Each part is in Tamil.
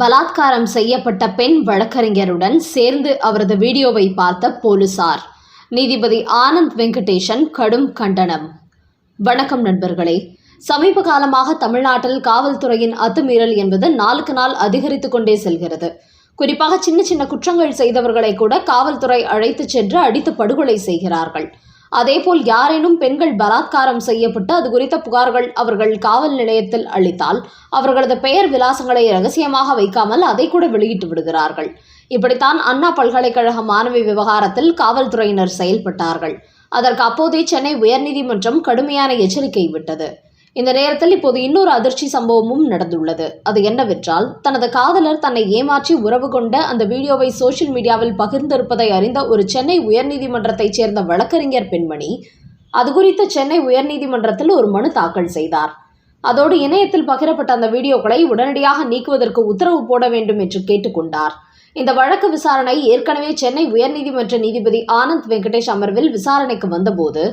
பலாத்காரம் செய்யப்பட்ட பெண் வழக்கறிஞருடன் சேர்ந்து அவரது வீடியோவை பார்த்த போலீசார். நீதிபதி ஆனந்த் வெங்கடேஷன் கடும் கண்டனம். வணக்கம் நண்பர்களே. சமீப காலமாக தமிழ்நாட்டில் காவல்துறையின் அத்துமீறல் என்பது நாளுக்கு நாள் அதிகரித்து கொண்டே செல்கிறது. குறிப்பாக சின்ன சின்ன குற்றங்கள் செய்தவர்களை கூட காவல்துறை அழைத்துச் சென்று அடித்து படுகொலை செய்கிறார்கள். அதேபோல் யாரேனும் பெண்கள் பலாத்காரம் செய்யப்பட்டு அது குறித்த புகார்கள் அவர்கள் காவல் நிலையத்தில் அளித்தால் அவர்களது பெயர் விலாசங்களை ரகசியமாக வைக்காமல் அதை கூட வெளியிட்டு விடுகிறார்கள். இப்படித்தான் அண்ணா பல்கலைக்கழக மாணவி விவகாரத்தில் காவல்துறையினர் செயல்பட்டார்கள். அதற்கு அப்போதே சென்னை உயர்நீதிமன்றம் கடுமையான எச்சரிக்கை விட்டது. இந்த நேரத்தில் இப்போது இன்னொரு அதிர்ச்சி சம்பவமும் நடந்துள்ளது. அது என்னவென்றால் தனது காதலர் தன்னை ஏமாற்றி உறவு கொண்ட அந்த வீடியோவை சோஷியல் மீடியாவில் பகிர்ந்திருப்பதை அறிந்த ஒரு சென்னை உயர்நீதிமன்றத்தைச் சேர்ந்த வழக்கறிஞர் பெண்மணி அது குறித்து சென்னை உயர்நீதிமன்றத்தில் ஒரு மனு தாக்கல் செய்தார். அதோடு இணையத்தில் பகிரப்பட்ட அந்த வீடியோக்களை உடனடியாக நீக்குவதற்கு உத்தரவு போட வேண்டும் என்று கேட்டுக்கொண்டார் இந்த வழக்கு விசாரணை ஏற்கனவே சென்னை உயர்நீதிமன்ற நீதிபதி ஆனந்த் வெங்கடேஷ் அமர்வில் விசாரணைக்கு வந்தபோது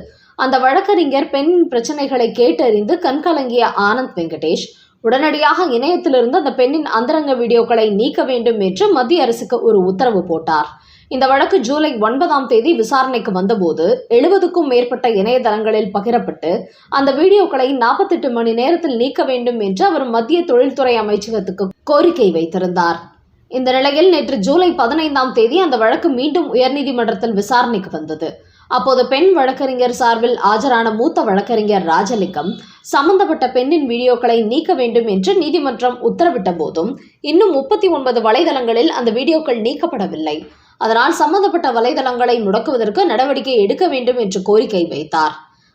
அந்த வழக்கறிஞர் பெண் பிரச்சனைகளை கேட்டறிந்து கண்கலங்கிய ஆனந்த் வெங்கடேஷ் உடனடியாக இணையத்திலிருந்து அந்த பெண்ணின் அந்தரங்க வீடியோக்களை நீக்க வேண்டும் என்று மத்திய அரசுக்கு ஒரு உத்தரவு போட்டார். இந்த வழக்கு ஜூலை ஒன்பதாம் தேதி விசாரணைக்கு வந்தபோது எழுபதுக்கும் மேற்பட்ட இணையதளங்களில் பகிரப்பட்டு அந்த வீடியோக்களை நாற்பத்தெட்டு மணி நேரத்தில் நீக்க வேண்டும் என்று அவர் மத்திய தொழில்துறை அமைச்சகத்துக்கு கோரிக்கை வைத்திருந்தார். இந்த நிலையில் நேற்று ஜூலை பதினைந்தாம் தேதி அந்த வழக்கு மீண்டும் உயர்நீதிமன்றத்தில் விசாரணைக்கு வந்தது. அப்போது பெண் வழக்கறிஞர் சார்பில் ஆஜரான மூத்த வழக்கறிஞர் ராஜலிங்கம் சம்பந்தப்பட்ட பெண்ணின் வீடியோக்களை நீக்க வேண்டும் என்று நீதிமன்றம் உத்தரவிட்ட போதும் இன்னும் முப்பத்தி ஒன்பது வலைதளங்களில் அந்த வீடியோக்கள் நீக்கப்படவில்லை. அதனால் சம்பந்தப்பட்ட வலைதளங்களை முடக்குவதற்கு நடவடிக்கை எடுக்க வேண்டும் என்று கோரிக்கை வைத்தார்.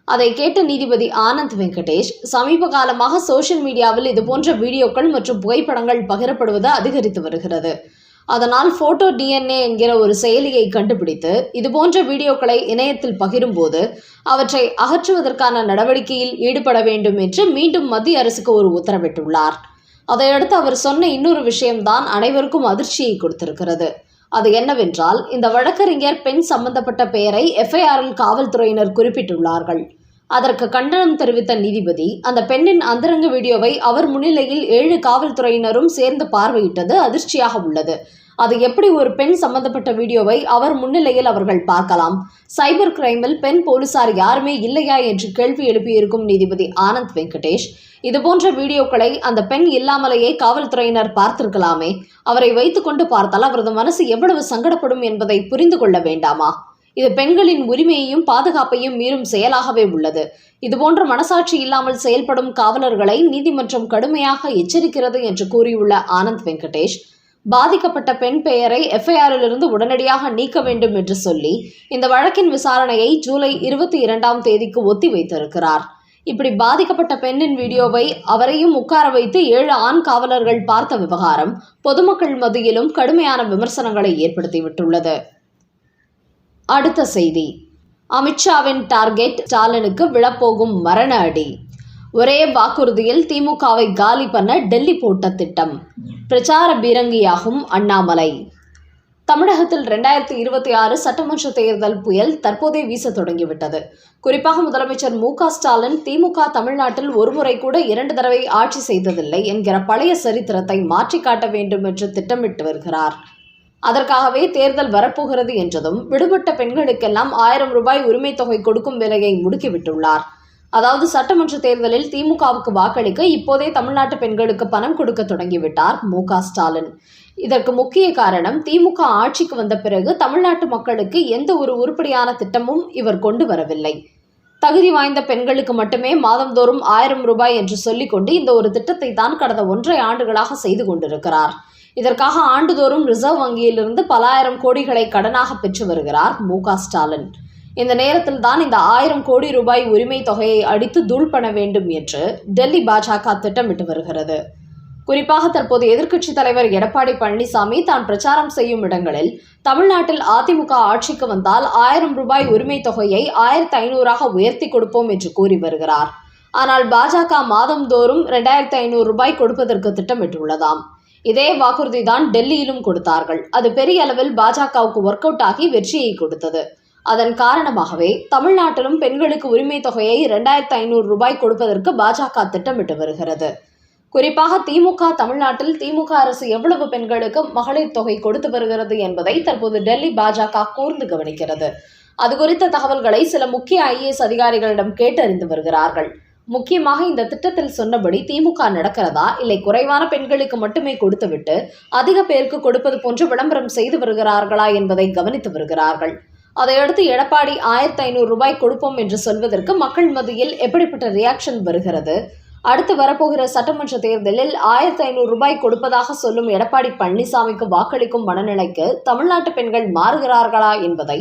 அதை கேட்ட நீதிபதி ஆனந்த் வெங்கடேஷ் சமீப காலமாக சோசியல் மீடியாவில் இதுபோன்ற வீடியோக்கள் மற்றும் புகைப்படங்கள் பகிரப்படுவது அதிகரித்து வருகிறது. அதனால் போட்டோ டிஎன்ஏ என்கிற ஒரு செயலியை கண்டுபிடித்து இதுபோன்ற வீடியோக்களை இணையத்தில் பகிரும்போது அவற்றை அகற்றுவதற்கான நடவடிக்கையில் ஈடுபட வேண்டும் என்று மீண்டும் மத்திய அரசுக்கு ஒரு உத்தரவிட்டுள்ளார். அதையடுத்து அவர் சொன்ன இன்னொரு விஷயம்தான் அனைவருக்கும் அதிர்ச்சியை கொடுத்திருக்கிறது. அது என்னவென்றால் இந்த வழக்கறிஞர் பெண் சம்பந்தப்பட்ட பெயரை எஃப்ஐஆரில் காவல்துறையினர் குறிப்பிட்டுள்ளார்கள். அதற்கு கண்டனம் தெரிவித்த நீதிபதி அந்த பெண்ணின் அந்தரங்க வீடியோவை அவர் முன்னிலையில் ஏழு காவல்துறையினரும் சேர்ந்து பார்வையிட்டது அதிர்ச்சியாக உள்ளது. அது எப்படி ஒரு பெண் சம்பந்தப்பட்ட வீடியோவை அவர் முன்னிலையில் அவர்கள் பார்க்கலாம்? சைபர் கிரைமில் பெண் போலீசார் யாருமே இல்லையா என்று கேள்வி எழுப்பியிருக்கும் நீதிபதி ஆனந்த் வெங்கடேஷ் இதுபோன்ற வீடியோக்களை அந்த பெண் இல்லாமலேயே காவல்துறையினர் பார்த்திருக்கலாமே. அவரை வைத்துக்கொண்டு பார்த்தால் அவரது மனசு எவ்வளவு சங்கடப்படும் என்பதை புரிந்து கொள்ள வேண்டாமா? இது பெண்களின் உரிமையையும் பாதுகாப்பையும் மீறும் செயலாகவே உள்ளது. இதுபோன்ற மனசாட்சி இல்லாமல் செயல்படும் காவலர்களை நீதிமன்றம் கடுமையாக எச்சரிக்கிறது என்று கூறியுள்ள ஆனந்த் வெங்கடேஷ் பாதிக்கப்பட்ட பெண் பெயரை எஃப்ஐஆரிலிருந்து உடனடியாக நீக்க வேண்டும் என்று சொல்லி இந்த வழக்கின் விசாரணையை ஜூலை இருபத்தி இரண்டாம் தேதிக்கு ஒத்தி வைத்திருக்கிறார். இப்படி பாதிக்கப்பட்ட பெண்ணின் வீடியோவை அவரையும் உட்கார வைத்து ஏழு ஆண் காவலர்கள் பார்த்த விவகாரம் பொதுமக்கள் மத்தியிலும் கடுமையான விமர்சனங்களை ஏற்படுத்திவிட்டுள்ளது. அடுத்த செய்தி. அமித்ஷாவின் டார்கெட் ஸ்டாலினுக்கு விழப்போகும் மரண அடி. ஒரே வாக்குறுதியில் திமுகவை காலி பண்ண டெல்லி போட்ட திட்டம். பிரச்சார பீரங்கியாகும் அண்ணாமலை. தமிழகத்தில் ரெண்டாயிரத்தி இருபத்தி ஆறு சட்டமன்ற தேர்தல் புயல் தற்போதே வீச தொடங்கிவிட்டது. குறிப்பாக முதலமைச்சர் மு க ஸ்டாலின் திமுக தமிழ்நாட்டில் ஒருமுறை கூட இரண்டு தடவை ஆட்சி செய்ததில்லை என்கிற பழைய சரித்திரத்தை மாற்றி காட்ட வேண்டும் என்று திட்டமிட்டு வருகிறார். அதற்காகவே தேர்தல் வரப்போகிறது என்றதும் விடுபட்ட பெண்களுக்கெல்லாம் ஆயிரம் ரூபாய் உரிமை தொகை கொடுக்கும் வேலையை முடுக்கிவிட்டுள்ளார். அதாவது சட்டமன்ற தேர்தலில் திமுகவுக்கு வாக்களிக்க இப்போதே தமிழ்நாட்டு பெண்களுக்கு பணம் கொடுக்க தொடங்கிவிட்டார் மு க ஸ்டாலின். இதற்கு முக்கிய காரணம் திமுக ஆட்சிக்கு வந்த பிறகு தமிழ்நாட்டு மக்களுக்கு எந்த ஒரு உருப்படியான திட்டமும் இவர் கொண்டு வரவில்லை. தகுதி வாய்ந்த பெண்களுக்கு மட்டுமே மாதந்தோறும் ஆயிரம் ரூபாய் என்று சொல்லிக்கொண்டு இந்த ஒரு திட்டத்தை தான் கடந்த ஒன்றை ஆண்டுகளாக செய்து கொண்டிருக்கிறார். இதற்காக ஆண்டுதோறும் ரிசர்வ் வங்கியிலிருந்து பல ஆயிரம் கோடிகளை கடனாக பெற்று வருகிறார் மு ஸ்டாலின். இந்த நேரத்தில் தான் இந்த ஆயிரம் கோடி ரூபாய் உரிமை தொகையை அடித்து தூள் பண்ண வேண்டும் என்று டெல்லி பாஜக திட்டமிட்டு வருகிறது. குறிப்பாக தற்போது எதிர்க்கட்சித் தலைவர் எடப்பாடி பழனிசாமி தான் பிரச்சாரம் செய்யும் இடங்களில் தமிழ்நாட்டில் அதிமுக ஆட்சிக்கு வந்தால் ஆயிரம் ரூபாய் உரிமை தொகையை ஆயிரத்தி ஐநூறாக உயர்த்தி கொடுப்போம் என்று கூறி வருகிறார். ஆனால் பாஜக மாதந்தோறும் ரெண்டாயிரத்தி ஐநூறு ரூபாய் கொடுப்பதற்கு திட்டமிட்டுள்ளதாம். இதே வாக்குறுதி தான் டெல்லியிலும் கொடுத்தார்கள். அது பெரிய அளவில் பாஜகவுக்கு ஒர்க் அவுட் ஆகி வெற்றியை கொடுத்தது. அதன் காரணமாகவே தமிழ்நாட்டிலும் பெண்களுக்கு உரிமை தொகையை இரண்டாயிரத்து ஐநூறு ரூபாய் கொடுப்பதற்கு பாஜக திட்டமிட்டு வருகிறது. குறிப்பாக திமுக தமிழ்நாட்டில் திமுக அரசு எவ்வளவு பெண்களுக்கு மகளிர் தொகை கொடுத்து வருகிறது என்பதை தற்போது டெல்லி பாஜக கூர்ந்து கவனிக்கிறது. அது குறித்த தகவல்களை சில முக்கிய ஐஏஎஸ் அதிகாரிகளிடம் கேட்டறிந்து வருகிறார்கள். முக்கியமாக இந்த திட்டத்தில் சொன்னபடி திமுக நடக்கிறதா இல்லை குறைவான பெண்களுக்கு மட்டுமே கொடுத்துவிட்டு அதிக பேருக்கு கொடுப்பது போன்று விளம்பரம் செய்து வருகிறார்களா என்பதை கவனித்து வருகிறார்கள். அதையடுத்து எடப்பாடி ஆயிரத்தி ஐநூறு ரூபாய் கொடுப்போம் என்று சொல்வதற்கு மக்கள் மத்தியில் எப்படிப்பட்ட ரியாக்ஷன் வருகிறது? அடுத்து வரப்போகிற சட்டமன்ற தேர்தலில் ஆயிரத்தி ஐநூறு ரூபாய் கொடுப்பதாக சொல்லும் எடப்பாடி பழனிசாமிக்கு வாக்களிக்கும் மனநிலைக்கு தமிழ்நாட்டு பெண்கள் மாறுகிறார்களா என்பதை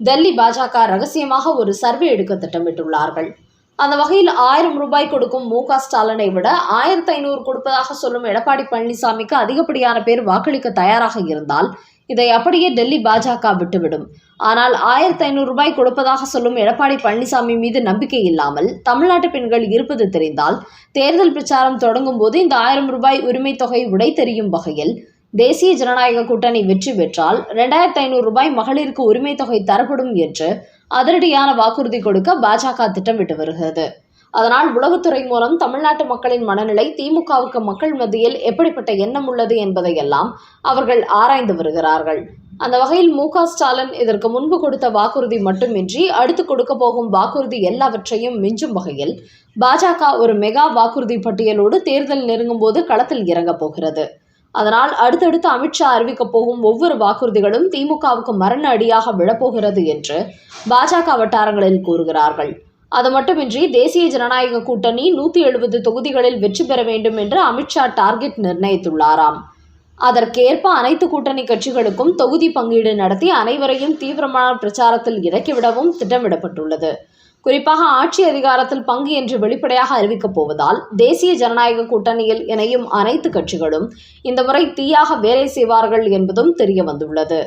டெல்லி பாஜக ரகசியமாக ஒரு சர்வே எடுக்க திட்டமிட்டுள்ளார்கள். அந்த வகையில் ஆயிரம் ரூபாய் கொடுக்கும் மு க ஸ்டாலினை விட ஆயிரத்தி ஐநூறு கொடுப்பதாக சொல்லும் எடப்பாடி பழனிசாமிக்கு அதிகப்படியான பேர் வாக்களிக்க தயாராக இருந்தால் இதை அப்படியே டெல்லி பாஜக விட்டுவிடும். ஆனால் ஆயிரத்தி ஐநூறு ரூபாய் கொடுப்பதாக சொல்லும் எடப்பாடி பழனிசாமி மீது நம்பிக்கை இல்லாமல் தமிழ்நாட்டு பெண்கள் இருப்பது தெரிந்தால் தேர்தல் பிரச்சாரம் தொடங்கும் போது இந்த ஆயிரம் ரூபாய் உரிமை தொகை உடை தெரியும் வகையில் தேசிய ஜனநாயக கூட்டணி வெற்றி பெற்றால் இரண்டாயிரத்தி ஐநூறு ரூபாய் மகளிருக்கு உரிமை தொகை தரப்படும் என்று அதிரடியான வாக்குறுதி கொடுக்க பாஜக திட்டமிட்டு வருகிறது. அதனால் உளவுத்துறை மூலம் தமிழ்நாட்டு மக்களின் மனநிலை திமுகவுக்கு மக்கள் மத்தியில் எப்படிப்பட்ட எண்ணம் உள்ளது என்பதையெல்லாம் அவர்கள் ஆராய்ந்து வருகிறார்கள். அந்த வகையில் மு ஸ்டாலின் இதற்கு முன்பு கொடுத்த வாக்குறுதி மட்டுமின்றி அடுத்து கொடுக்க போகும் வாக்குறுதி எல்லாவற்றையும் மிஞ்சும் வகையில் பாஜக ஒரு மெகா வாக்குறுதி பட்டியலோடு தேர்தல் நெருங்கும் போது களத்தில் இறங்கப் போகிறது. அதனால் அடுத்தடுத்து அமித்ஷா அறிவிக்கப் போகும் ஒவ்வொரு வாக்குறுதிகளும் திமுகவுக்கு மரண அடியாக விழப்போகிறது என்று பாஜக வட்டாரங்களில் கூறுகிறார்கள். அது மட்டுமின்றி தேசிய ஜனநாயக கூட்டணி நூற்றி எழுபது தொகுதிகளில் வெற்றி பெற வேண்டும் என்று அமித்ஷா டார்கெட் நிர்ணயித்துள்ளாராம். அதற்கேற்ப அனைத்து கூட்டணி கட்சிகளுக்கும் தொகுதி பங்கீடு நடத்தி அனைவரையும் தீவிரமான பிரச்சாரத்தில் இறக்கிவிடவும் திட்டமிடப்பட்டுள்ளது. குறிப்பாக ஆட்சி அதிகாரத்தில் பங்கு என்று வெளிப்படையாக அறிவிக்கப் போவதால் தேசிய ஜனநாயக கூட்டணியில் இணையும் அனைத்து கட்சிகளும் இந்த முறை தீயாக வேலை செய்வார்கள் என்பதும் தெரிய வந்துள்ளது.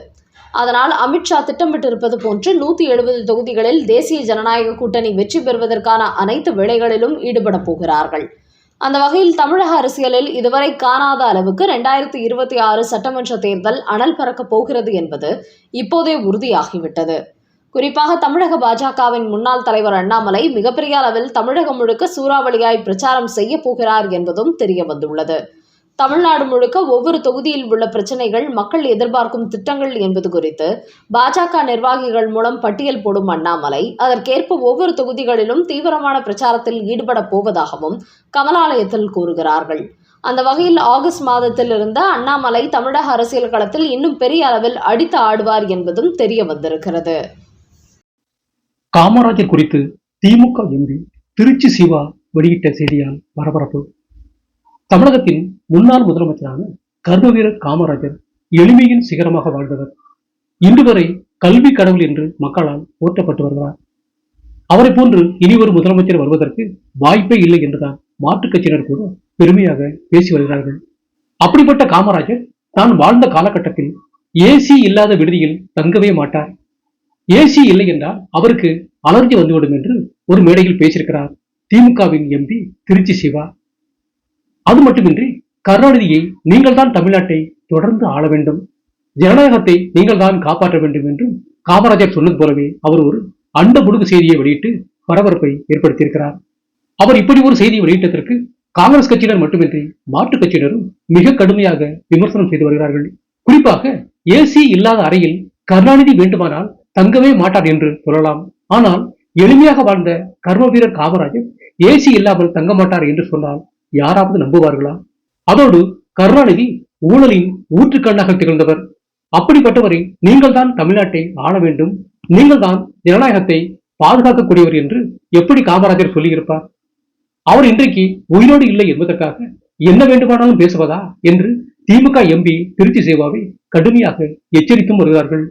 அதனால் அமித்ஷா திட்டமிட்டிருப்பது போன்று நூற்றி எழுபது தொகுதிகளில் தேசிய ஜனநாயக கூட்டணி வெற்றி பெறுவதற்கான அனைத்து வேலைகளிலும் ஈடுபடப் போகிறார்கள். அந்த வகையில் தமிழக அரசியலில் இதுவரை காணாத அளவுக்கு ரெண்டாயிரத்தி இருபத்தி ஆறு சட்டமன்ற தேர்தல் அனல் பறக்கப் போகிறது என்பது இப்போதே உறுதியாகிவிட்டது. குறிப்பாக தமிழக பாஜகவின் முன்னாள் தலைவர் அண்ணாமலை மிகப்பெரிய அளவில் தமிழகம் முழுக்க சூறாவளியாய் பிரச்சாரம் செய்ய போகிறார் என்பதும் தெரிய வந்துள்ளது. தமிழ்நாடு முழுக்க ஒவ்வொரு தொகுதியில் உள்ள பிரச்சனைகள் மக்கள் எதிர்பார்க்கும் திட்டங்கள் என்பது குறித்து பாஜக நிர்வாகிகள் மூலம் பட்டியல் போடும் அண்ணாமலை அதற்கேற்ப ஒவ்வொரு தொகுதிகளிலும் தீவிரமான பிரச்சாரத்தில் ஈடுபடப் போவதாகவும் கமலாலயத்தில் கூறுகிறார்கள். அந்த வகையில் ஆகஸ்ட் மாதத்தில் இருந்த அண்ணாமலை தமிழக அரசியல் களத்தில் இன்னும் பெரிய அளவில் அடித்து ஆடுவார் என்பதும் தெரிய வந்திருக்கிறது. காமராஜர் குறித்து திமுக எம்பி திருச்சி சிவா வெளியிட்ட செய்தியால் பரபரப்பு. தமிழகத்தின் முன்னாள் முதலமைச்சரான கர்ம வீரர் காமராஜர் எளிமையின் சிகரமாக வாழ்ந்தவர். இன்று வரை கல்வி கடவுள் என்று மக்களால் போற்றப்பட்டு வருகிறார். அவரை போன்று இனி ஒரு முதலமைச்சர் வருவதற்கு வாய்ப்பே இல்லை என்றுதான் மாற்றுக் கட்சியினர் கூட பெருமையாக பேசி வருகிறார்கள். அப்படிப்பட்ட காமராஜர் தான் வாழ்ந்த காலகட்டத்தில் ஏசி இல்லாத விடுதியில் தங்கவே மாட்டார். ஏசி இல்லை என்றால் அவருக்கு அலர்ஜி வந்துவிடும் என்று ஒரு மேடையில் பேசியிருக்கிறார். திமுகவின் எம்பி திருச்சி சிவா. அது மட்டுமின்றி கருணாநிதியை நீங்கள் தான் தமிழ்நாட்டை தொடர்ந்து ஆள வேண்டும். ஜனநாயகத்தை நீங்கள் தான் காப்பாற்ற வேண்டும் என்றும் காமராஜர் சொன்னது போலவே அவர் ஒரு அண்ட முழுகு செய்தியை வெளியிட்டு பரபரப்பை ஏற்படுத்தியிருக்கிறார். அவர் இப்படி ஒரு செய்தியை வெளியிட்டதற்கு காங்கிரஸ் கட்சியினர் மட்டுமின்றி மாற்றுக் கட்சியினரும் மிக கடுமையாக விமர்சனம் செய்து வருகிறார்கள். குறிப்பாக ஏசி இல்லாத அறையில் கருணாநிதி வேண்டுமானால் தங்கவே மாட்டார் என்று சொல்லலாம். ஆனால் எளிமையாக வாழ்ந்த கர்ம வீரர் காமராஜர் ஏசி இல்லாமல் தங்க மாட்டார் என்று சொன்னால் யாராவது நம்புவார்களா? அதோடு கருணாநிதி ஊழலின் ஊற்றுக்கண்ணாக திகழ்ந்தவர். அப்படிப்பட்டவரை நீங்கள் தான் தமிழ்நாட்டை ஆள வேண்டும். நீங்கள் தான் ஜனநாயகத்தை பாதுகாக்கக்கூடியவர் என்று எப்படி காமராஜர் சொல்லியிருப்பார்? அவர் இன்றைக்கு உயிரோடு இல்லை என்பதற்காக என்ன வேண்டுமானாலும் பேசுவதா? என்று திமுக எம்பி திருச்சி சேவாவை கடுமையாக எச்சரித்தும் வருகிறார்கள்.